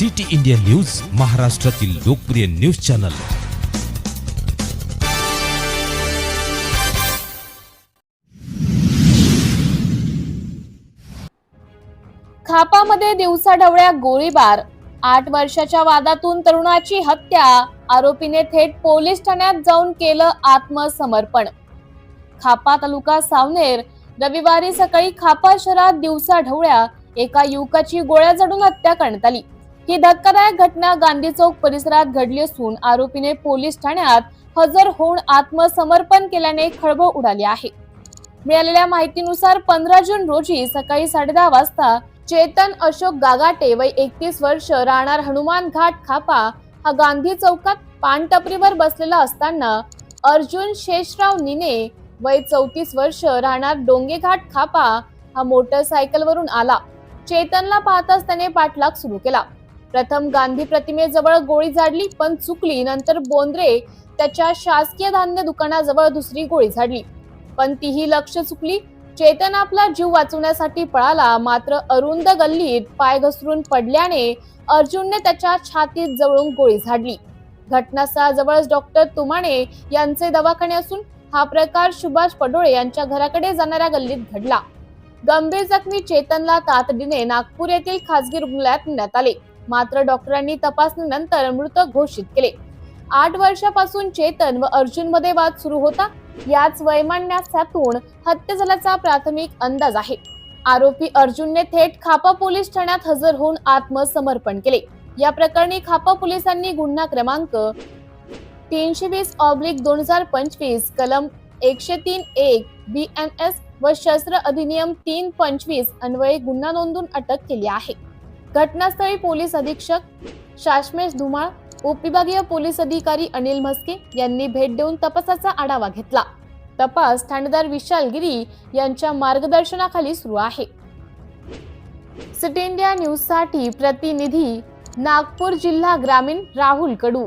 City India news महाराष्ट्रातील लोकप्रिय news channel. खापामध्ये दिवसाढवळ्या गोळीबार. आठ वर्षाच्या वादातून तरुणाची हत्या. आरोपीने थेट पोलीस ठाण्यात जाऊन केलं आत्मसमर्पण. खापा तालुका सावनेर. रविवारी सकाळी खापा शहरात दिवसाढवळ्या एका युवकाची गोळ्या जडून हत्या करण्यात आली. ही धक्कादायक घटना गांधी चौक परिसरात घडली असून आरोपीने पोलीस ठाण्यात हजर होऊन आत्मसमर्पण केल्याने खळबळ उडाली आहे. मिळालेल्या माहितीनुसार पंधरा जून रोजी सकाळी साडेदहा वाजता चेतन अशोक गागाटे वय एकतीस वर्ष राहणार हनुमान घाट खापा हा गांधी चौकात पानटपरीवर बसलेला असताना अर्जुन शेषराव निने वय चौतीस वर्ष राहणार डोंगेघाट खापा हा मोटरसायकलवरून आला. चेतनला पाहताच त्याने पाठलाग सुरू केला. प्रथम गांधी प्रतिमेजवळ गोळी झाडली पण चुकली. नंतर बोंद्रे त्याच्या शासकीय धान्य दुकानाजवळ दुसरी गोळी झाडली. पण तीही लक्ष चुकली. चेतन आपला जीव वाचवण्यासाठी पळाला. मात्र अरुंद गल्लीत पाय घसरून पडल्याने अर्जुनने त्याच्या छातीत जवळून गोळी झाडली. घटनास्थळाजवळच डॉक्टर तुमाणे यांचे दवाखाने असून हा प्रकार सुभाष पडोळे यांच्या घराकडे जाणाऱ्या गल्लीत घडला. गंभीर जखमी चेतनला तातडीने नागपूर येथील खासगी रुग्णालयात नेण्यात आले. मात्र डॉक्टरांनी तपासणीनंतर मृत घोषित केले. आठ वर्षापासून चेतन व अर्जुनमध्ये वाद सुरू होता. याच वैमान्यासातून हत्या झाल्याचा प्राथमिक अंदाज आहे. आरोपी अर्जुनने थेट खापा पोलीस ठाण्यात हजर होऊन आत्मसमर्पण केले. या प्रकरणी खापा पोलिसांनी गुन्हा क्रमांक तीनशे वीस ऑब्लिक दोन हजार पंचवीस कलम एकशे तीन एक बी एन एस व शस्त्र अधिनियम तीन पंचवीस अन्वये गुन्हा नोंदून अटक केली आहे. घटनास्थळी पोलीस अधीक्षक शाश्मेश धुमाळ उपविभागीय पोलीस अधिकारी अनिल म्हस्के यांनी भेट देऊन तपासाचा आढावा घेतला. तपास ठाणेदार विशाल गिरी यांच्या मार्गदर्शनाखाली सुरू आहे. सिटी इंडिया न्यूजसाठी प्रतिनिधी नागपूर जिल्हा ग्रामीण राहुल कडू.